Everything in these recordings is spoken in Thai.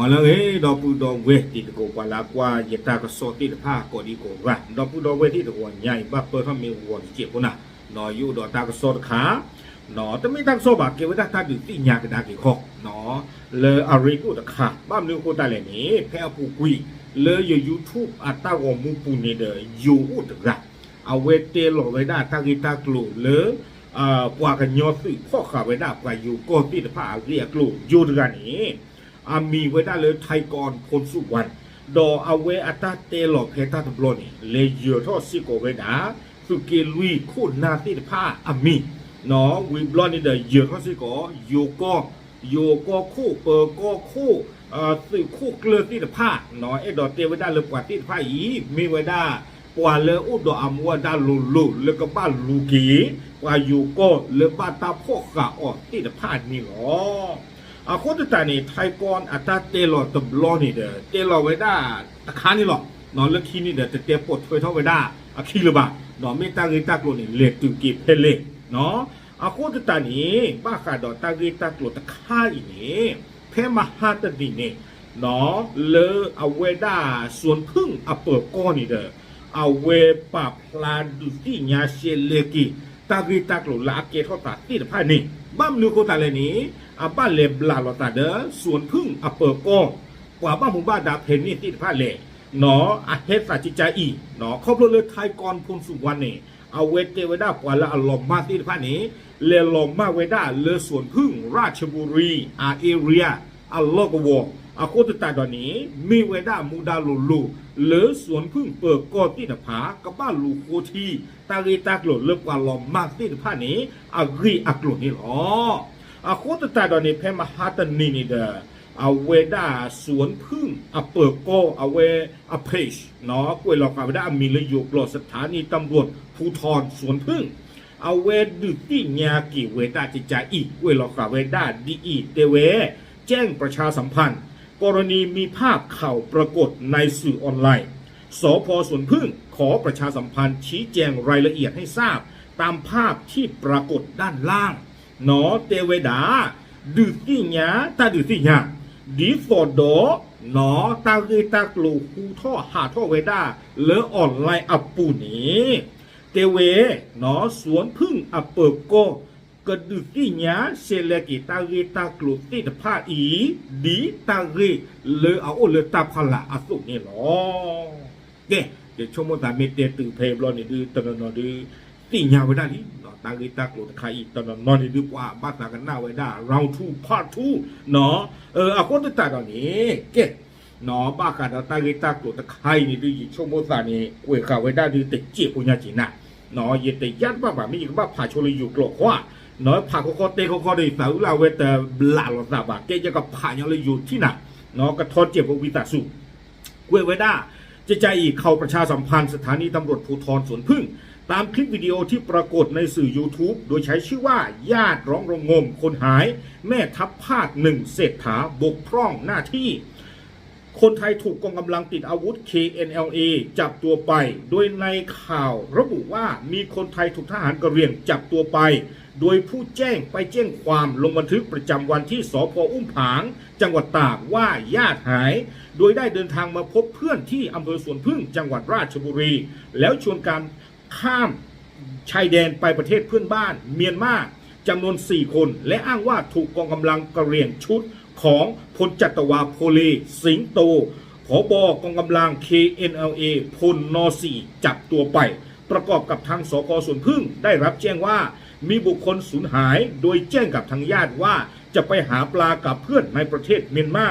อ๋อแล้วเอ้ดอปูดอเวที่ตะโกกว่าลากว่าเยตากระสอติตะผ้าก็ดีโกว่าดอปูดอเวที่ตะโกใหญ่บ้าเปิดทำมีวัวเจ็บนะนออยู่ดอตากระสอขาหนอแต่ไม่ตั้งโซบะเกวดาตาดูติญากันดากิคอกหนอเลออาริกุตะขาบ้ามนึกูตาเลยนี่แพ้ปูกุยเลออยู่ YouTube อัตตาวมูปูนี่เดอยู่อุตระเอาเวเตโลไว้ได้ตากิตากลูเลออ่ากว่ากันยอสิพ่อขาไว้ได้กว่าอยู่ก็ติตะผ้าเรียกลูอยู่ด้วยกันนี่ อามีไว้ได้เลยไทยกรพลสุวรรณดอเอาเวอัตาเตลอเพตาตบลนี่เลยเยอะทอสิโกเวดาสุเกลุยคู่นาติดผ้าอามีเนาะวิบลอนนี่เดเยอะทอสิโกโยโกโยโกคู่เปอร์โกคู่เอ่อสิคู่เกลือติดผ้าเนาะไอ้ดอเตไว้ได้เลยกว่าติดผ้าอีมีไว้ได้กว่าเลยอุดดออมัวดาลุลุแล้วก็บ้านลูกีกว่าอยู่ก็เลยบ้านตาพวกกะออกติดผ้านี่หรอ อาคนตานี่ไทยกอนอัตราเตลอตบลอนี่เด้อเตลอไว้ได้ตะคานี่หรอกนอนเลือกคีนี่เด้อแต่เตปวดถวยเท่าไว้ได้อะคีหรือบ่านอนไม่ตาเกตากลนี่เล็กตึงกีเพเล็กเนาะอาคนตานี่บ้าขาดอตาเกตากลตะคาอีนี่เพมหาตดีนี่เนาะเลอเอาไว้ได้ส่วนพึ่งอเปิดก้อนนี่เด้อเอาเวปาพลาดุที่ญาเชเลกีตาเกตากลลาเกท อ่าบ้านเลยนี้อาบ้านเลาลอตาเดอสวนพึ่งอเปอร์โกกว่าบ้านหมู่บ้านดาเพนนี่ติดผ้าเลหนออาเฮสาจิจาอีหนอครอบครัวเลือไทยกรพลสุวรรณนี่เอาเวเตเวดากว่าละอลอมมาติดผ้านี้เลลอมมาเวดาเลอสวนพึ่งราชบุรีอาเอเรียอัลลอกวออาโคตตาดอนนี้มีเวดามูดาลูลูเลอสวนพึ่งเปิดกอติดผากับบ้านลูโคทีตาเรตากโลเลิกว่าลอมมาติดผ้านี้อารีอักโลนี่หรออาโคตตาดอนนี้เพ มหาตันนี่นี่เด้อเอาเวดาสวนพึ่งอเปิดโกเอาเวอเพชเนาะกวยหลอกเอาเวดามีเลยอยู่ปลอดสถานีตำรวจภูธรสวนพึ่งเอาเวดุติญากิเวดาจิจาอีกเวยหลอกเอาเวดาดีอีเตเว แจ้งประชาสัมพันธ์ กรณีมีภาพข่าวปรากฏในสื่อออนไลน์สพสวนพึ่งขอประชาสัมพันธ์ชี้แจงรายละเอียดให้ทราบ ตามภาพที่ปรากฏด้านล่าง หนอเตเวดาดือที่ญาตาดือที่ญาดีฟอดโดหนอตาคือตากลูคูท่อหาท่อเวดาเลอออนไลน์อัปปูนี้เตเวหนอสวนพึ่งอัปเปิดโกกระดือที่ญาเซเลกิตาคือตากลูติดผ้าอีดีตาคือเลอเอาโอเลอตาพละอสุนี่หรอเก้เดี๋ยวชมว่าตาเมเตตือเพลบลอนี่ดือตะนอดือ ติญาไว้ได้นี่เนาะ ตังกีตากโลตะไคอีตอนนอนนี่ดีกว่าบ้านตากันหน้าไว้ได้เราทูพาทูเนาะเอออาคนตตาตอนนี้เก็เนาะบ้ากันตังกีตากโลตะไคนี่ดีชมโมซานี่กวยข้าไว้ได้ดีแต่เจี๊ยบปุญญาจีน่ะเนาะเยแต่ยัดบ้าบ่ามีอีกบ้าผ่าโชลอยู่กลอกว่าเนาะผ่าเขาก็เตะเขาก็ได้สาวเราเวแต่บลาหลอซาบะเกจะกับผ่ายังเลยอยู่ที่น่ะเนาะกระทอดเจ็บกับวิตาสุกวยไว้ได้จะใจอีกเข้าประชาสัมพันธ์สถานีตำรวจภูธรสวนพึ่ง ตามคลิปวิดีโอที่ปรากฏในสื่อ YouTube โดยใช้ชื่อว่าญาติร้องระงม คนหาย แม่ทัพภาคหนึ่งเศรษฐาบกพร่องหน้าที่ คนไทยถูกกองกำลังติดอาวุธ KNLA จับตัวไป โดยในข่าวระบุว่ามีคนไทยถูกทหารกระเรียงจับตัวไป โดยผู้แจ้งไปแจ้งความลงบันทึกประจำวันที่สพอุ้มผาง จังหวัดตากว่าญาติหาย โดยได้เดินทางมาพบเพื่อนที่อำเภอสวนพึ่งจังหวัดราชบุรี แล้วชวนการ ข้ามชายแดนไปประเทศเพื่อนบ้าน เมียนมาจำนวน 4 คน และอ้างว่าถูกกองกำลังกระเรียงชุดของพลจัตวาโพลีสิงโตผบกองกำลัง KNLA พลนอสีจับตัวไป ประกอบกับทางสกสวนพึ่งได้รับแจ้งว่ามีบุคคลสูญหาย โดยแจ้งกับทางญาติว่าจะไปหาปลากับเพื่อนในประเทศเมียนมา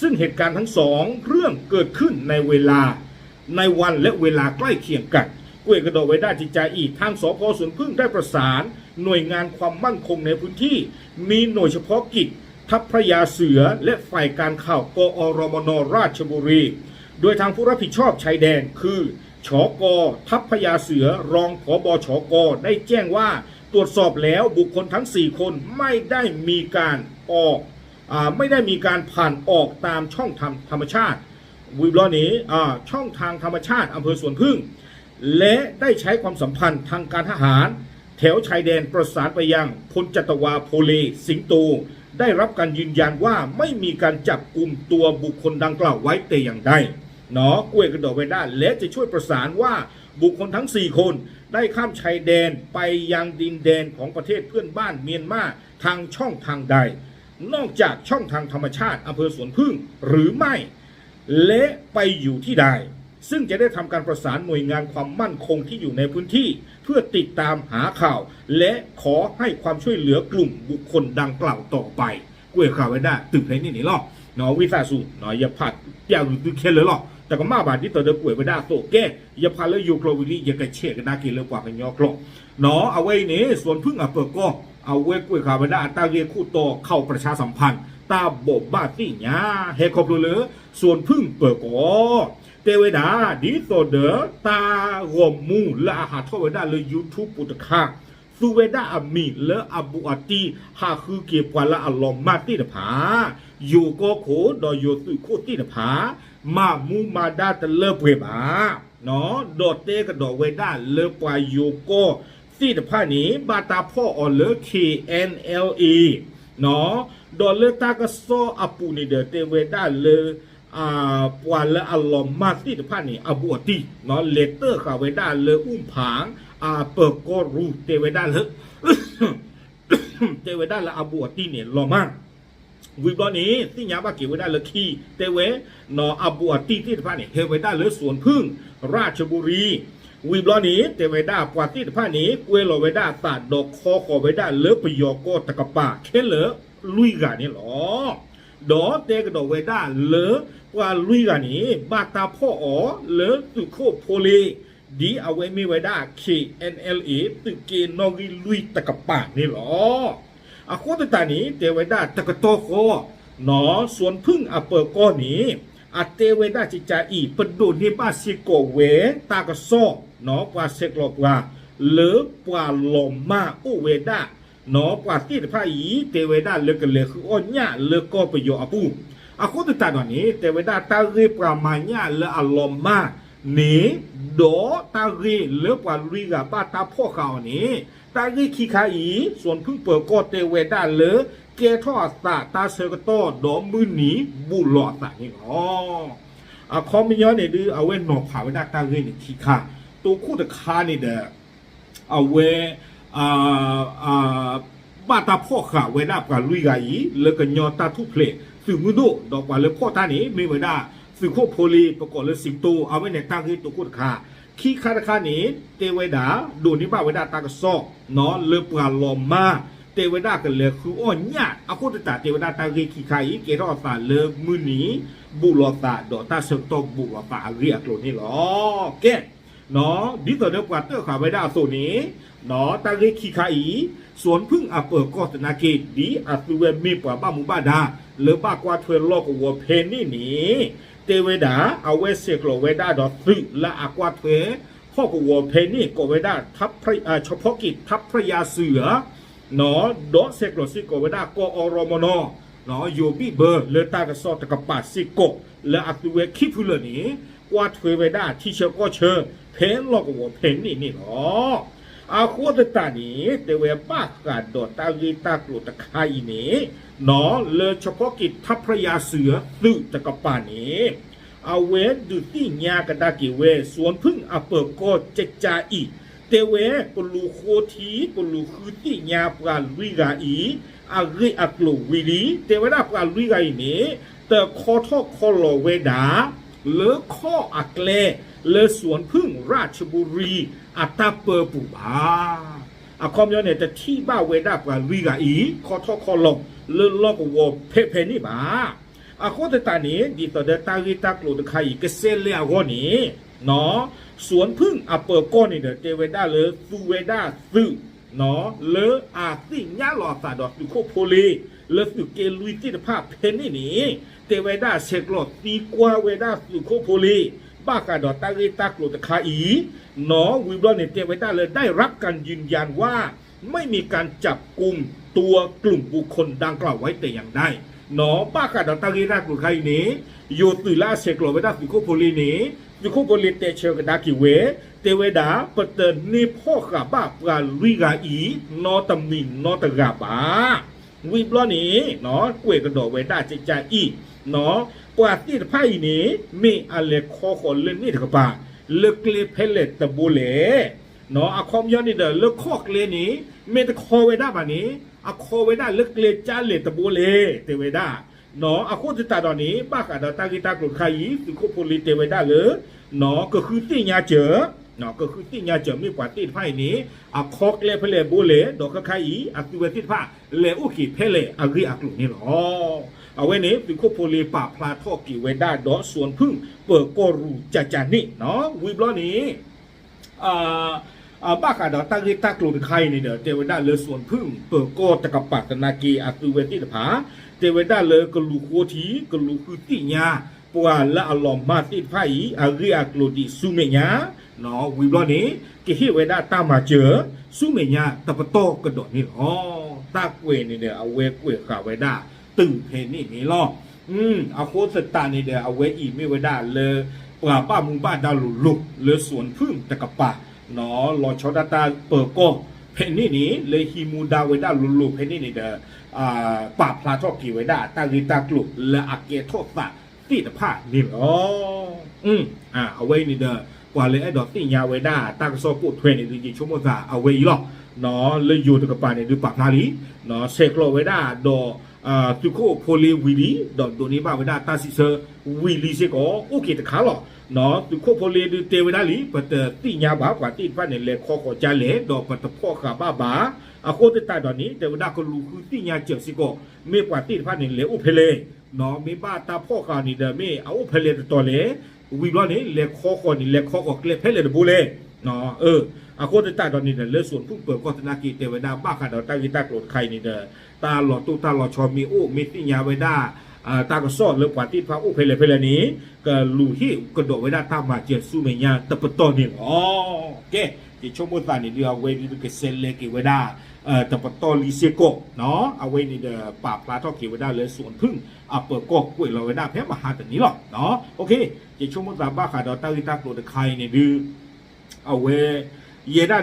ซึ่งเหตุการณ์ทั้งสองเรื่องเกิดขึ้นในเวลา ในวันและเวลาใกล้เคียงกัน กล้วยกระโดดไว้ได้จิตใจอีกทางสพสวนพึ่งได้ประสาน หน่วยงานความมั่นคงในพื้นที่ มีหน่วยเฉพาะกิจ ทัพพระยาเสือและฝ่ายการข่าวกอรมนราชบุรี โดยทางผู้รับผิดชอบชายแดนคือชอกอทัพพระยาเสือรองผอบอชอกอได้แจ้งว่าตรวจสอบแล้วบุคคลทั้ง 4 คนไม่ได้มีการออกอไม่ได้มีการผ่านออกตามช่องทางธรรมชาติวิบลอนี้ช่องทางธรรมชาติอำเภอสวนพึ่ง และได้ใช้ความสัมพันธ์ทางการทหาร แถวชายแดนประสานไปยังพลจัตวาโพเลสิงโตได้รับการยืนยันว่าไม่มีการจับกลุ่มตัวบุคคลดังกล่าวไว้แต่อย่างใดเนาะกล้วยกระโดดไปได้และจะช่วยประสานว่าบุคคลทั้ง 4 คนได้ข้ามชายแดนไปยังดินแดนของประเทศเพื่อนบ้านเมียนมาทางช่องทางใด นอกจากช่องทางธรรมชาติอำเภอสวนพึ่งหรือไม่ และไปอยู่ที่ใด ซึ่งจะได้ทำการประสานหน่วยงานความมั่นคงที่อยู่ในพื้นที่ เพื่อติดตามหาข่าว และขอให้ความช่วยเหลือกลุ่มบุคคลดังกล่าวต่อไปกล้วยข่าวไว้ได้ตึกในนี่นี่หรอกเนาะวิสาสูเนอย่าพลาดอย่าหรือเคเลยหรอกแต่ก็มาบาดที่ตัวเด็กกล้วยไว้ได้โตแก่อย่าพาดแล้วอยู่โกลวิลี่อย่ากระเชกกันได้กินเลยกว่าเป็นยอกลอกนาะเอาไว้นี่ส่วนพึ่งอะเปิดก็เอาไว้กล้วยข่าวไว้ได้ตาเรียคู่โตเข้าประชาสัมพันธ์ตาบบบ้าที่หยาเฮครบเลยส่วนพึ่งเปิดก็ เตเวดาดีโซเดอตารวมมูและอาหารทอเวดาเลยยูทูบปุตคาซูเวดาอามีและอาบูอาตีฮาคือเกียปวาละอัลลอมมาตีนผาอยู่ก็โคดอยโยสุโคตีนผามามูมาดาตะเลเปบาเนาะโดดเตกระดอกเวดาเลปวายโยโกตีนผานี้บาตาพ่อออเล KNLE เนาะดอลเลตากโซอาปูนี่เดเตเวดาเลอ่าป วาเลอัลลอมมาติดพันนี่อาบัวตีเนาะเลเตอร์ขาเวดาเลอุ้มผางอ่าเปิดก็รูเตเวดาเลเตเวดาและอาบัวตีเนี่ยลอมากวิบลอนี้ที่ยาบาเกี่ยวไว้ได้เลยคีเตเวนออาบัวตีที่ผ้าเนี่เฮไว้ได้เลยสวนพึ่ง ราชบุรีวิบลอนี้เตเวด้าปวาที่ผ้านี้กวยโลไว้ได้ตาดดอกคอขอไว้ได้เลอปยอโกตะกะปาแค่เลอลุยกานี่หรอดอเตกระดอกไว้ได้เลอ ว่าลุยกานี้บาตาพ่ออ๋อเลอตุโคโพลีดีเอาไว้ไมีไว้ได้ KNLA ตึกเกนอกิลุยตะกะปานี่หรออาโคตตานี้เตเวดาตะกะโตโคหนอสวนพึ่งอเปอร์ก้อนี้อาเตเวดาจิจาอีปดูนิบาซิโกเวตากะโซหนอกว่าเซกลอกว่าหรือปว่าลมมาอุเวด้าหนอกว่าที่พาอีเตเวดาเลือกกันเลยคืออ้อนญาเลือกก็ประโยชน์อาปู อาโคตตาดอนนี้เตเวดาตาเรปรามาญาเลออารมมานี้ดอตาเรเลือกว่าลุยกาบ้าตาพ่อเขานี้ ตากีคีคาอีส่วนพึ่งเปิดก็เตเวดาเลอเกทอสาตาเซกโตดอมมือหนีบุหลอดสานี่อ๋ออะคอมมิยอนเนี่ยดือเอาเว้นหนอกผาไว้ได้ตาเรนี่คีคาตัวคู่ตะคานี่เด้อเอาเวอ่าอ่าบ้าตาพ่อขาเวดาปาลุยกาอีแล้วก็ยอตาทุเพล สื่อมือโดดอกว่าเลยพ่อตานี่มีไว้ได้สื่อโคโพลีประกอบเลยสิงโตเอาไว้ในตาเรตัวคู่ตะคาขี้คาราคานี้เตเวดาดูนี่บ้าเวดาตากระซอกเนาะเลปลาลอมมาเตเวดากันเลยคืออ้อนญาอาคุตตาเทวดาตาเรขี้คายเกรอสาเลมือนีบุรอตาดอตาเสกตบุรอตาเรียกโลนี่หรอแก เนาะดิตัวเดกว่าเตอร์ขาเวดาโซนี้เนาะตาเรขี้คายสวนพึ่งอาเปิดก็ตนาเกดีอาสุเวมีปว่าบ้ามุบ้าดาเลบ้ากว่าเทวลอกวัวเพนนี่นี่เตเวดาเอาเวเสกโลเวดาดอซึและอากวาเทพ่อกวัวเพนี่ก็ไว้ ได้ทัพพระอ่าเฉพาะกิจทัพพระยาเสือหนอดอเซกโลซิโกไว้ได้กอรมนหนอโยบีเบอร์เลตากระซอตะกะปาซิโกและอัตุเวคิพุเลนี้กว่าถวยไว้ได้ที่เชอก็เชอเพนลอกวเพนนี่นี่หรออาควตตานี้เตเวปากกาดดอตาลีตากลุตะไคนี้หนอเลเฉพาะกิจทัพพระยาเสือตึตะกะปานี้เอาเวดูที่ญากระดากิเวสวนพึ่งอเปิดก็เจจาอีเตเวปลูโคทีปลูคือที่ญาปราลุยกาอีอาริอักลูวิลีเตเวดาปราลุยกาอีนี้แต่คอทอคอลอเวดา เลอข้ออักเลเลอสวนพึ่งราชบุรี อัตตาเปอร์ปูบาอะคอมยอนเนี่ยแต่ที่บ้าเวดาปราลุยกาอีคอทอคอลอเลอลอกวอเพเพนี่บา a ko de ta ni di to de ta ri ta klo de khai ke se le a go ni no สวนพึ่งอัปเปอร์ก้อนนี่เดเตเวดาเลยซูเวดาซึเนาะเลออาซิญาหลอดสาดอกสุโคโพลีเลอสุเกลุยที่ภาพเพนนี่นี่ เตเวดาเซกโลตีกวาเวดาสุโคโพลีบ้ากาดอตาริตากลุตคาอีหนอวิบลอนเนเตเวดาเลยได้รับการยืนยันว่า ไม่มีการจับกลุ่มตัวกลุ่มบุคคลดังกล่าวไว้แต่อย่างใดหนอบ้ากาดอตาริตากลุตคาอีนี้โยตุล่าเซกโลเวดาสุโคโพลีนี้ยุคโพลิเตเชลกดากิเว เตเวดาปเตนิพ่อกับบ้าปลาลุยกาอีนอตมินนอตกาบา ငွေပလော့နေနော်ကွေကတော်ဝဲတာကြကြဤနော်ကွာတိတဖိုင်နေမေအလေခေါ်ခေါ်လနေတကပါလက်ကလေးဖဲလက်တဘူလေနော်အခေါ်မျောနေတဲ့လက်ခေါ်ကလေးနေမေတခေါ်ဝဲတာပါနေအခေါ်ဝဲတာလက်ကလေးကြားလေတဘူလေတေဝဲတာနော်အခုတတတော်နေပါကတော့တာဂီတာကခိုင်ဒီကိုပိုလီတေဝဲတာလေနော်ကခုတိညာချေ เนาะก็คือที่ญาเจิมมีกว่าตีไพ่นี้อะคอกเลเพเลบูเลดอกกะไคอีอะตุเวติผ้าเลอุกิเพเลอะริอะกลุนี่หรอเอาไว้นี้ปิโคโพลีปาพลาทอกิเวด้าดอสวนพึ่ง เปิดกอรูจาจานี่เนาะวิบล้อนี้อ่าอาบ้าขาดอตักริตักลุนไข่นี่เด้อเทวดาเลอสวนพึ่งเปิดกอตะกะปัตนากีอะตุเวติผาเทวดาเลอกะลูโคทีกะลูคือติญาปวาละอลอมมาติไพ่อะริอะกลุดิสุเมญา nó quý lo ní cái hiệu về đã ta mà chứa xuống mẹ nhà tập to cần đổi ní lo ta quên này để ao quê quê cả về đã từng thế này ní lo ừ ao khô thật ta này để ao quê ý mẹ về đã lơ bà ba mùng ba đã lù lục lơ xuống phương ta cặp bà nó lo cho đã ta bờ co thế này ní lơ hi mu đa về đã lù lục thế này này để à bà pha cho kỳ về đã ta ghi ta lục lơ ạc kia thốt phạt ตีตะผ้านี่อ๋ออืมอ่าเอาไว้นี่เด้อ กว่าเลยไอ้ดอกติญาเวด้าตากโซปุทเวนี่ดิจิชั่วโมงซาเอาไว้อีหรอกเนาะเลยอยู่ตะกปานี่ดูปากพาลีเนาะเซโคลเวด้าดออ่าตุโคโพลีวิลีดอกตัวนี้บ้าเวด้าตาซิเซวิลีเซโกโอเคตะขาหรอเนาะตุโคโพลีดูเตเวด้าลีปะเตติญาบากว่าติฟันเนี่ยเลขอขอจาเลดอกปะตะพ่อขาบ้าบาอะโคตตาดอกนี้เตเวด้าก็รู้คือติญาเจซิโกเมกว่าติฟันเนี่ยเลอุเพเลเนาะมีบ้าตาพ่อขานี่เดเมเอาอุเพเลตัวเล ubiblani le koko ni le koko le pele de bule no e a ko de ta don ni le son pu pe ko tna ki te we da ba ka da ta ki ta ko khai ni de ta lo tu ta lo cho mi u mi ti nya we da ตากระสอดเลือกว่าที่พระอุเพลเพลนี้ก็ลู่ที่กระโดดไว้ได้ตามมาเจียสู้เมียตะปตอนี่อ๋อเก๋ที่ชมบุษานี่เดียวเวดีก็เซนเลกิไว้ได้ ตะปตอลิเซโกเนาะเอาไว้นี่เด้อปาปลาทอกิเวดาเลยส่วนพึ่งอ่ะเปิดก็กล้วยเราเวดาแพ้มาหาแต่นี้หรอกเนาะโอเค je chomo ta ba kha do ta ri ta klo de khai ni du awe ye da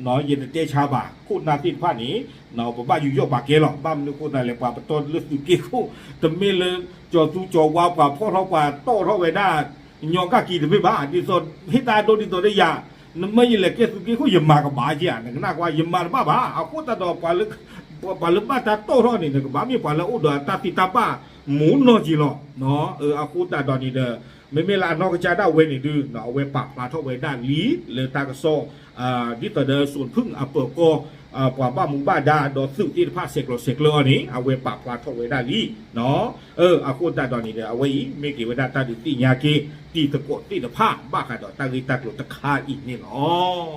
de di do de ta ku e kha so no ye te pya du chi cha ni lo no ye a tum te chu te cha tu khu pho li non thi ba tu na kwa no ye te cha ba khu na ti pha ni no ba ba yu yo ba ke lo ba mu ko da le pa pa to lu tu ki khu te me le jo tu jo wa pa pho tho pa to tho we da ညောကကီတပိပါဒီဆိုဟိတာတိုဒီတိုရရနမယလေကေစုကေခုယမကဘာကြီးอ่ะငနာကွာယမဘာဘာအခုတတော်ပါလပါလဘတာတိုရောနေကဘာမြေပါလဥဒတာတိတပါမူနောကြီးလောနော်เออအခုတတော်နေတ ไม่เมลานอกจะได้เวนี่ดือเนอะเวปากปลาทอเวด้านลีเลตากระซอ่าดิตเดอร์ส่วนพึ่งอเปอร์โก กว่าบ้ามูบ้าดาดอสุที่ภาคเซกโลเซกโลนี่เอาเวปากปลาทอเวดาลีเนาะเอออาโคตาดอนนี่เดเอาไว้เมกิเวดาตาดิติญาเกตีตะโกตีตะภาคบ้ากันดอตาลิตาโกตะคาอีกนี่เนาะ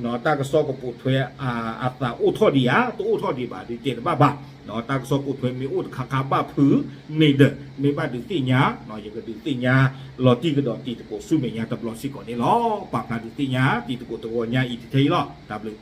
เนาะตากซอกปุถวยอาอัตตาอุทอดียาตัวอุทอดีบาดิเจนบ้าบ้าเนาะตากซอกปุถวยมีอุดคาคาบ้าผือนี่เดมีบ้าดิติญาเนาะยังก็ดิติญาลอตีก็ดอตีตะโกสุเมญาตะบลอสิก่อนนี่เนาะปากกันดิติญาตีตะโกตะวญาอีกทีเนาะตับเลย